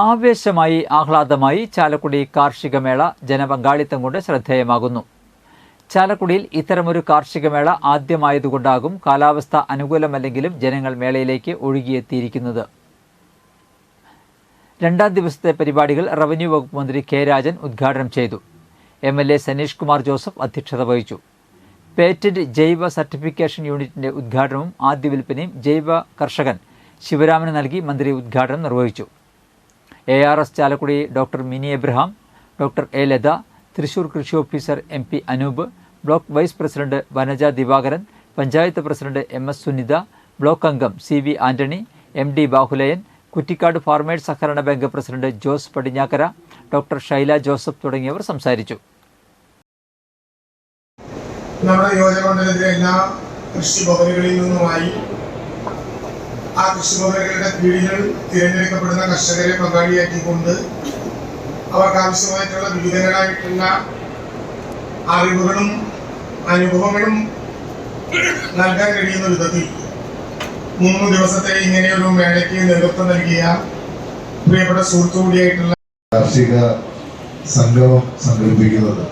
ആവേശമായി ആഹ്ലാദമായി ചാലക്കുടി കാർഷിക മേള ജനപങ്കാളിത്തം കൊണ്ട് ശ്രദ്ധേയമാകുന്നു. ചാലക്കുടിയിൽ ഇത്തരമൊരു കാർഷിക മേള ആദ്യമായതുകൊണ്ടാകും കാലാവസ്ഥ അനുകൂലമല്ലെങ്കിലും ജനങ്ങൾ മേളയിലേക്ക് ഒഴുകിയെത്തിയിരിക്കുന്നത്. രണ്ടാം ദിവസത്തെ പരിപാടികൾ റവന്യൂ വകുപ്പ് മന്ത്രി കെ രാജൻ ഉദ്ഘാടനം ചെയ്തു. M L A Saneesh Kumar Joseph അധ്യക്ഷത വഹിച്ചു. പേറ്റന്റ് ജൈവ സർട്ടിഫിക്കേഷൻ യൂണിറ്റിന്റെ ഉദ്ഘാടനവും ആദ്യ വിൽപ്പനയും ജൈവ കർഷകൻ ശിവരാമന് നൽകി മന്ത്രി ഉദ്ഘാടനം നിർവഹിച്ചു. A R S Chalakudy doctor Mini Abraham doctor A Latha Thrissur കൃഷി officer M P Anoop block vice president Vanaja Divakaran panchayat president M S Sunitha block അംഗം C V Antony M D Bahulayan Kuttikkad farmers സഹകരണ bank president Jose Padinjakkara doctor Shaila Joseph തുടങ്ങിയവർ സംസാരിച്ചു. നമ്മുടെ നിയോജകമണ്ഡലത്തിലെ എല്ലാ കൃഷിഭവനുകളിൽ നിന്നുമായി ആ കൃഷിഭവനുകളുടെ കീഴിൽ തിരഞ്ഞെടുക്കപ്പെടുന്ന കർഷകരെ പങ്കാളിയാക്കിക്കൊണ്ട് അവർക്ക് ആവശ്യമായിട്ടുള്ള വിവിധങ്ങളായിട്ടുള്ള അറിവുകളും അനുഭവങ്ങളും നൽകാൻ കഴിയുന്ന വിധത്തിൽ മൂന്ന് ദിവസത്തെ ഇങ്ങനെയൊരു മേളയ്ക്ക് നേതൃത്വം നൽകിയ പ്രിയപ്പെട്ട സുഹൃത്തു കൂടിയായിട്ടുള്ള കാർഷിക സംഗമം സംഘടിപ്പിക്കുന്നത്.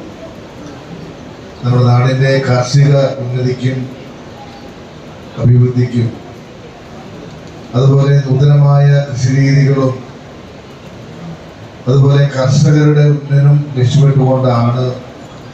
നമ്മുടെ നാടിന്റെ കാർഷിക ഉന്നതിക്കും അഭിവൃദ്ധിക്കും അതുപോലെ നൂതനമായ കൃഷിരീതികളും അതുപോലെ കർഷകരുടെ ഉന്നയനം ലക്ഷ്യമിട്ടുകൊണ്ടാണ്